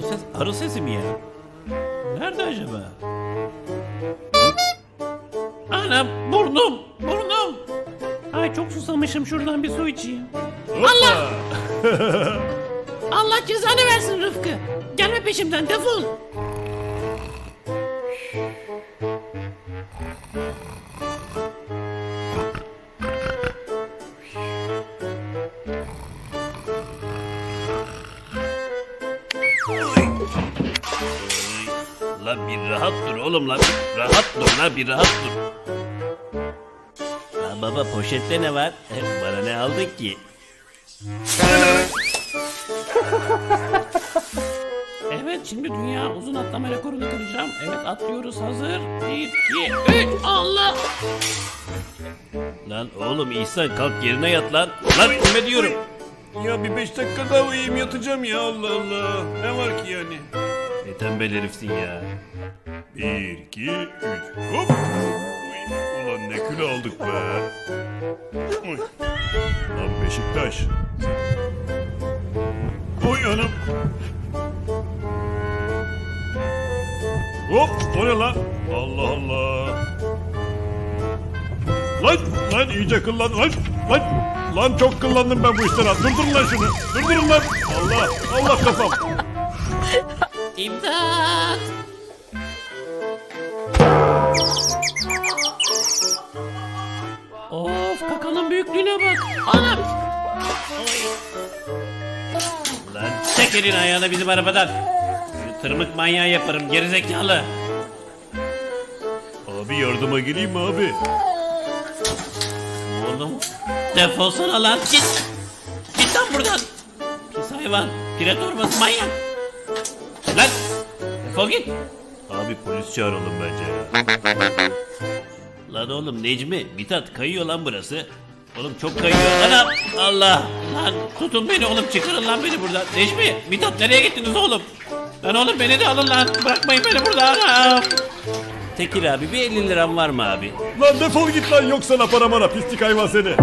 ses arı sesi mi ya? Nerede acaba? Anam burnum burnum. Ay çok susamışım şuradan bir su içeyim. Allah! Allah cezanı versin Rıfkı. Gelme peşimden defol. Lan bir rahat dur oğlum lan. Bir rahat dur lan bir rahat dur. Ya baba poşette ne var? Bana ne aldık ki? Evet şimdi dünya uzun atlama rekorunu kıracağım. Evet atlıyoruz hazır. 1, 2, 3 Allah! Lan oğlum İhsan kalk yerine yat lan. Lan kime diyorum. Ya bir beş dakika daha uyuyayım yatacağım ya Allah Allah. Ne var ki yani? Ne tembel herifsin ya. Bir, iki, üç. Hop. Uy, Ulan ne kilo aldık be. Uy. Lan Beşiktaş. Oy anam. Hop o ne lan? Allah Allah. Lan lan iyice kıllan lan lan. Lan çok kıllandım ben bu işten ha. Durdurun lan şunu. Durdurun lan. Allah Allah kafam. İmdat! Of kakanın büyüklüğüne bak. Anam! Oy. Lan çek elini ayağını bizim arabadan. Seni Tırmık manyağı yaparım gerizekalı. Abi yardıma geleyim mi abi? Oğlum defolsana lan git. Git lan buradan. Pis hayvan. Pire torbası manyak. Lan defol git. Abi polis çağıralım bence ya. Lan oğlum Necmi, Mithat kayıyor lan burası. Oğlum çok kayıyor. Anam Allah. Lan tutun beni oğlum çıkarın lan beni buradan. Necmi, Mithat nereye gittiniz oğlum? Lan oğlum beni de alın lan. Bırakmayın beni burada anam. Tekir abi bir 50 liram var mı abi? Lan defol git lan yok sana para mara pislik hayvan seni.